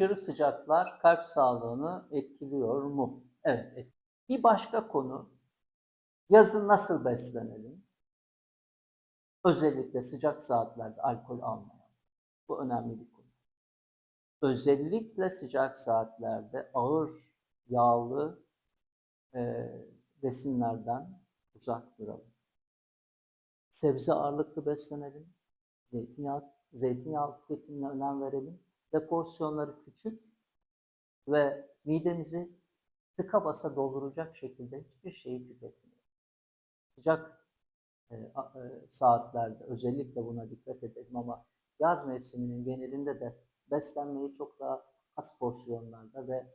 Aşırı sıcaklar kalp sağlığını etkiliyor mu? Evet. etkiliyor. Bir başka konu, yazın nasıl beslenelim? Özellikle sıcak saatlerde alkol almayalım. Bu önemli bir konu. Özellikle sıcak saatlerde ağır, yağlı e, besinlerden uzak duralım. Sebze ağırlıklı beslenelim. Zeytinyağı, zeytinyağı tüketimine önem verelim. Ve porsiyonları küçük ve midemizi tıka basa dolduracak şekilde hiçbir şeyi tüketmeyelim. Sıcak e, e, saatlerde özellikle buna dikkat edelim ama yaz mevsiminin genelinde de beslenmeyi çok daha az porsiyonlarda ve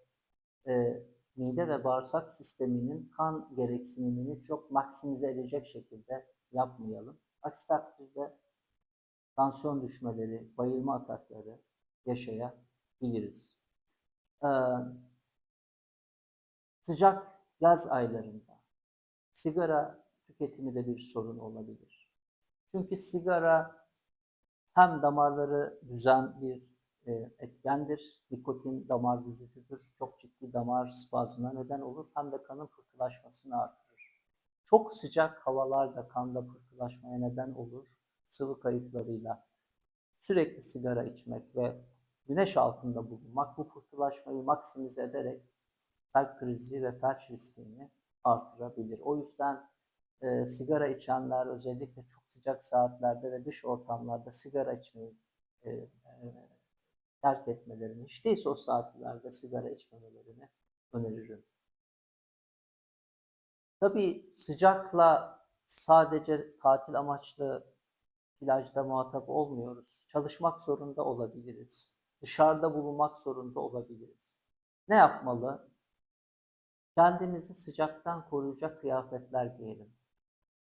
e, mide ve bağırsak sisteminin kan gereksinimini çok maksimize edecek şekilde yapmayalım. Aksi takdirde tansiyon düşmeleri, bayılma atakları yaşayabiliriz. Ee, sıcak yaz aylarında sigara tüketimi de bir sorun olabilir. Çünkü sigara hem damarları düzen bir e, etkendir. Nikotin damar düzücüdür. Çok ciddi damar spazmına neden olur. Hem de kanın pıhtılaşmasını artırır. Çok sıcak havalar da kanda pıhtılaşmaya neden olur. Sıvı kayıplarıyla sürekli sigara içmek ve güneş altında bulunmak bu pıhtılaşmayı maksimize ederek kalp krizi ve felç riskini artırabilir. O yüzden e, sigara içenler özellikle çok sıcak saatlerde ve dış ortamlarda sigara içmeyi e, e, terk etmelerini, hiç değilse o saatlerde sigara içmemelerini öneririm. Tabii sıcakla sadece tatil amaçlı plajda muhatap olmuyoruz. Çalışmak zorunda olabiliriz. Dışarıda bulunmak zorunda olabiliriz. Ne yapmalı? Kendimizi sıcaktan koruyacak kıyafetler giyelim.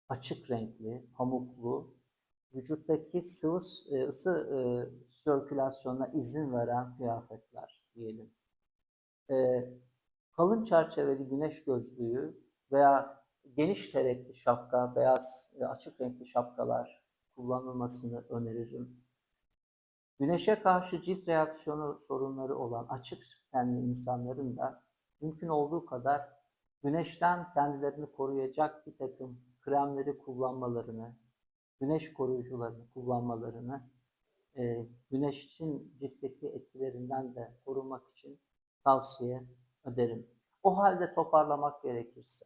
Açık renkli, pamuklu, vücuttaki sıvı e, ısı e, sirkülasyonuna izin veren kıyafetler giyelim. E, kalın çerçeveli güneş gözlüğü veya geniş terekli şapka, beyaz e, açık renkli şapkalar kullanılmasını öneririm. Güneşe karşı cilt reaksiyonu sorunları olan açık tenli insanların da mümkün olduğu kadar güneşten kendilerini koruyacak bir takım kremleri kullanmalarını, güneş koruyucularını kullanmalarını, e, güneşin ciltteki etkilerinden de korunmak için tavsiye ederim. O halde toparlamak gerekirse,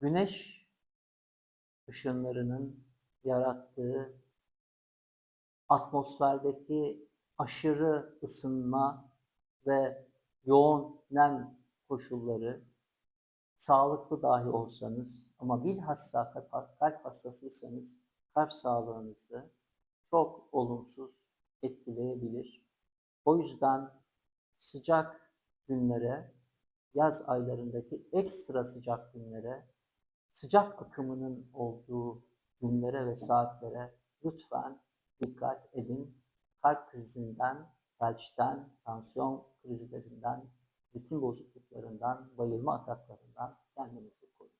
güneş ışınlarının yarattığı atmosferdeki aşırı ısınma ve yoğun nem koşulları sağlıklı dahi olsanız ama bilhassa kalp kalp hastasıysanız kalp sağlığınızı çok olumsuz etkileyebilir. O yüzden sıcak günlere, yaz aylarındaki ekstra sıcak günlere, sıcak akımının olduğu günlere ve saatlere lütfen dikkat edin. Kalp krizinden, felçten, tansiyon krizlerinden, ritim bozukluklarından, bayılma ataklarından kendinizi koruyun.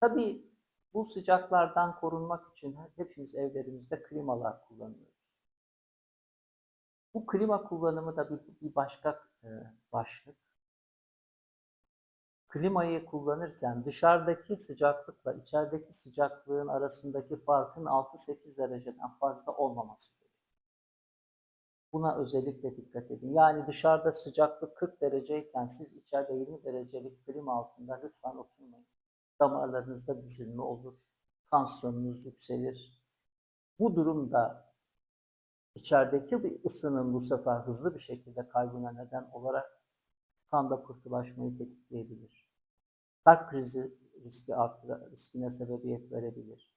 Tabii bu sıcaklardan korunmak için hepimiz evlerimizde klimalar kullanıyoruz. Bu klima kullanımı da bir, bir başka e, başlık. Klimayı kullanırken dışarıdaki sıcaklıkla içerideki sıcaklığın arasındaki farkın 6-8 dereceden fazla olmaması gerekiyor. Buna özellikle dikkat edin. Yani dışarıda sıcaklık 40 dereceyken siz içeride 20 derecelik klima altında lütfen oturmayın. Damarlarınızda büzülme olur. Tansiyonunuz yükselir. Bu durumda içerideki bir ısının bu sefer hızlı bir şekilde kaybına neden olarak kanda pıhtılaşmayı tetikleyebilir. Kalp krizi riski artır, riskine sebebiyet verebilir.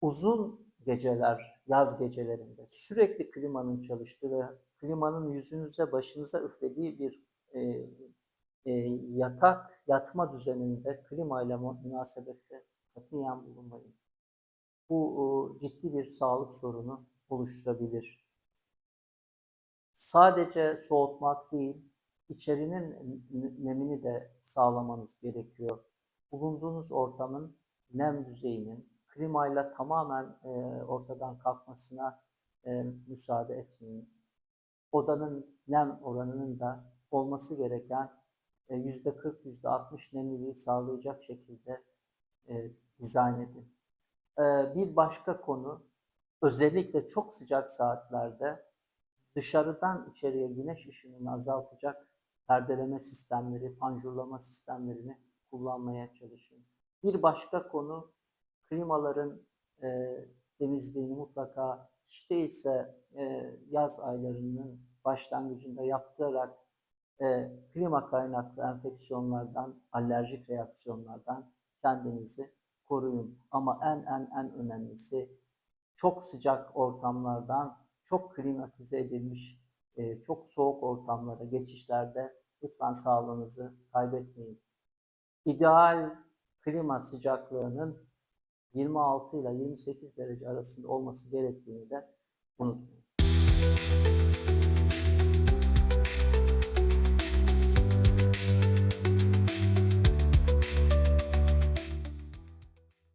Uzun geceler, yaz gecelerinde sürekli klimanın çalıştığı ve klimanın yüzünüze, başınıza üflediği bir e, e, yatak, yatma düzeninde klimayla münasebette katiyen bulunmayın. Bu e, ciddi bir sağlık sorunu oluşturabilir. Sadece soğutmak değil, içerinin nemini de sağlamanız gerekiyor. Bulunduğunuz ortamın nem düzeyinin klimayla tamamen e, ortadan kalkmasına e, müsaade etmeyin. odanın nem oranının da olması gereken e, yüzde 40 yüzde 60 nemliliği sağlayacak şekilde e, dizayn edin. E, bir başka konu özellikle çok sıcak saatlerde dışarıdan içeriye güneş ışınını azaltacak perdeleme sistemleri, panjurlama sistemlerini kullanmaya çalışın. Bir başka konu klimaların e, temizliğini mutlaka hiç değilse e, yaz aylarının başlangıcında yaptırarak e, klima kaynaklı enfeksiyonlardan, alerjik reaksiyonlardan kendinizi koruyun. Ama en en en önemlisi çok sıcak ortamlardan çok klimatize edilmiş, e, çok soğuk ortamlara geçişlerde lütfen sağlığınızı kaybetmeyin. İdeal klima sıcaklığının 26 ile 28 derece arasında olması gerektiğini de unutmayın.